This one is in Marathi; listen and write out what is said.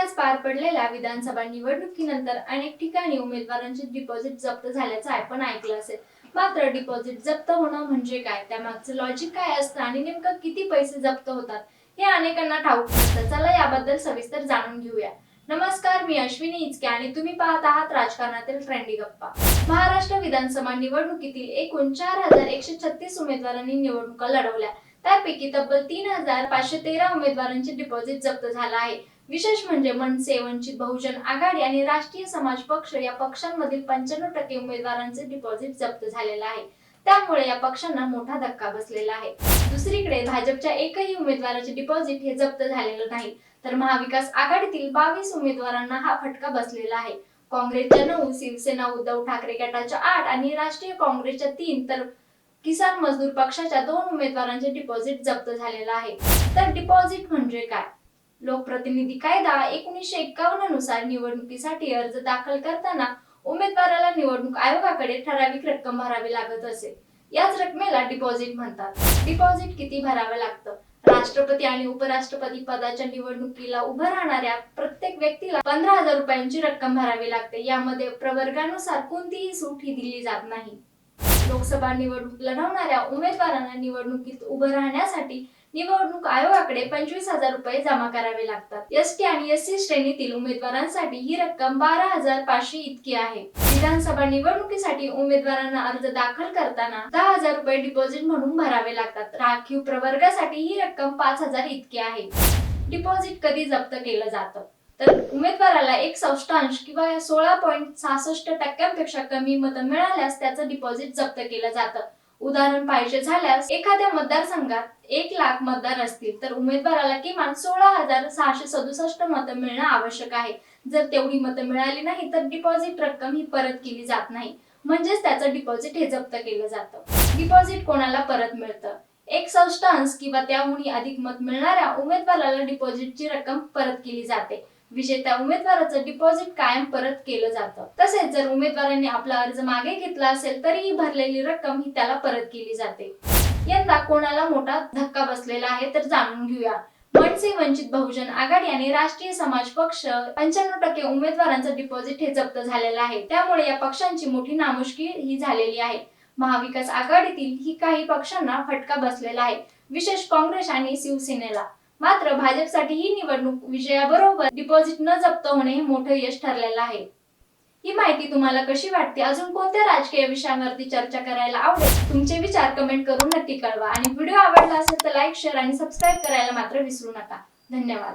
नुकत्याच पार पडलेल्या विधानसभा निवडणुकीनंतर अनेक ठिकाणी उमेदवारांचे डिपॉझिट जप्त झाल्याचं आपण ऐकलं असेल. मात्र डिपॉझिट जप्त होणं म्हणजे काय? त्यामागचं लॉजिक काय असतं आणि नेमकं किती पैसे जप्त होतात? हे अनेकांना ठाऊक असतं. चला याबद्दल सविस्तर जाणून घेऊया. नमस्कार मी अश्विनी इचके आणि तुम्ही पाहत आहात राजकारणातील ट्रेंडी गप्पा. महाराष्ट्र विधानसभा निवडणुकीतील एकूण चार हजार एकशे छत्तीस उमेदवारांनी निवडणुका लढवल्या. त्यापैकी तब्बल तीन हजार पाचशे तेरा उमेदवारांचे डिपॉझिट जप्त झाला आहे. विशेष म्हणजे मनसे वंचित बहुजन आघाडी आणि राष्ट्रीय समाज पक्ष या पक्षांमधील पंच्याण्णव टक्के उमेदवारांचे डिपॉझिट जप्त झालेलं आहे. त्यामुळे या पक्षांना मोठा धक्का बसलेला आहे. दुसरीकडे भाजपच्या एकही उमेदवाराचे डिपॉझिट हे जप्त झालेलं नाही. तर महाविकास आघाडीतील बावीस उमेदवारांना हा फटका बसलेला आहे. काँग्रेसच्या नऊ शिवसेना उद्धव ठाकरे गटाच्या आठ आणि राष्ट्रीय काँग्रेसच्या तीन तर किसान मजदूर पक्षाच्या दोन उमेदवारांचे डिपॉझिट जप्त झालेलं आहे. तर डिपॉझिट म्हणजे काय? लोकप्रतिनिधी कायदा एकोणीसशे एक्कावन्ननुसार निवडणुकीसाठी अर्ज दाखल करताना उमेदवाराला निवडणूक आयोगाकडे ठराविक रक्कम भरावी लागत असे. याच रकमेला डिपॉझिट म्हणतात. डिपॉझिट किती भरावं लागतं? राष्ट्रपती आणि उपराष्ट्रपती पदाच्या निवडणुकीला उभं राहणाऱ्या प्रत्येक व्यक्तीला पंधरा हजार रुपयांची रक्कम भरावी लागते. यामध्ये प्रवर्गानुसार कोणतीही सूट ही दिली जात नाही. लोकसभा निवडणूक लढवणाऱ्या उमेदवारांना निवडणुकीत उभं राहण्यासाठी निवडणूक आयोगाकडे पंचवीस हजार रुपये जमा करावे लागतात. एसटी आणि एससी श्रेणीतील उमेदवारांसाठी ही रक्कम बारा हजार पाचशे इतकी आहे. विधानसभा निवडणुकीसाठी उमेदवारांना अर्ज दाखल करताना दहा हजार रुपये डिपॉझिट म्हणून भरावे लागतात. राखीव प्रवर्गासाठी ही रक्कम पाच हजार इतकी आहे. डिपॉझिट कधी जप्त केलं जातं? तर उमेदवाराला एक सौष्ठांश किंवा सोळा पॉईंट सहासष्ट टक्क्यांपेक्षा कमी मतं मिळाल्यास त्याचं डिपॉझिट जप्त केलं जातं. उदाहरण पाहिजे झाल्यास एखाद्या मतदारसंघात एक लाख मतदार असतील तर उमेदवाराला किमान सोळा हजार सहाशे सदुसष्ट मतं मिळणं आवश्यक आहे. जर तेवढी मतं मिळाली नाही तर डिपॉझिट रक्कम ही परत केली जात नाही. म्हणजेच त्याचं डिपॉझिट हे जप्त केलं जातं. डिपॉझिट कोणाला परत मिळतं? एक संस्थांश किंवा त्याहूनही अधिक मत मिळणाऱ्या उमेदवाराला डिपॉझिटची रक्कम परत केली जाते. विजेत्या उमेदवाराचं डिपॉझिट कायम परत केलं जातं. तसेच जर उमेदवारांनी आपला अर्ज मागे घेतला असेल तरीही भरलेली रक्कम ही त्याला परत केली जाते. यंदा कोणाला मोठा धक्का बसलेला आहे तर जाणून घेऊया. मनसे वंचित बहुजन आघाडी आणि राष्ट्रीय समाज पक्ष पंच्याण्णव टक्के उमेदवारांचं डिपॉझिट हे जप्त झालेलं आहे. त्यामुळे या पक्षांची मोठी नामुष्की ही झालेली आहे. महाविकास आघाडीतील ही काही पक्षांना फटका बसलेला आहे. विशेष काँग्रेस आणि शिवसेनेला. मात्र भाजपसाठी ही निवडणूक विजयाबरोबर डिपॉझिट न जप्त होणे हे मोठं यश ठरलेलं आहे. ही माहिती तुम्हाला कशी वाटते? अजून कोणत्या राजकीय विषयांवरती चर्चा करायला आवडेल? तुमचे विचार कमेंट करून नक्की कळवा. आणि व्हिडिओ आवडला असेल तर लाईक शेअर आणि सबस्क्राईब करायला मात्र विसरू नका. धन्यवाद.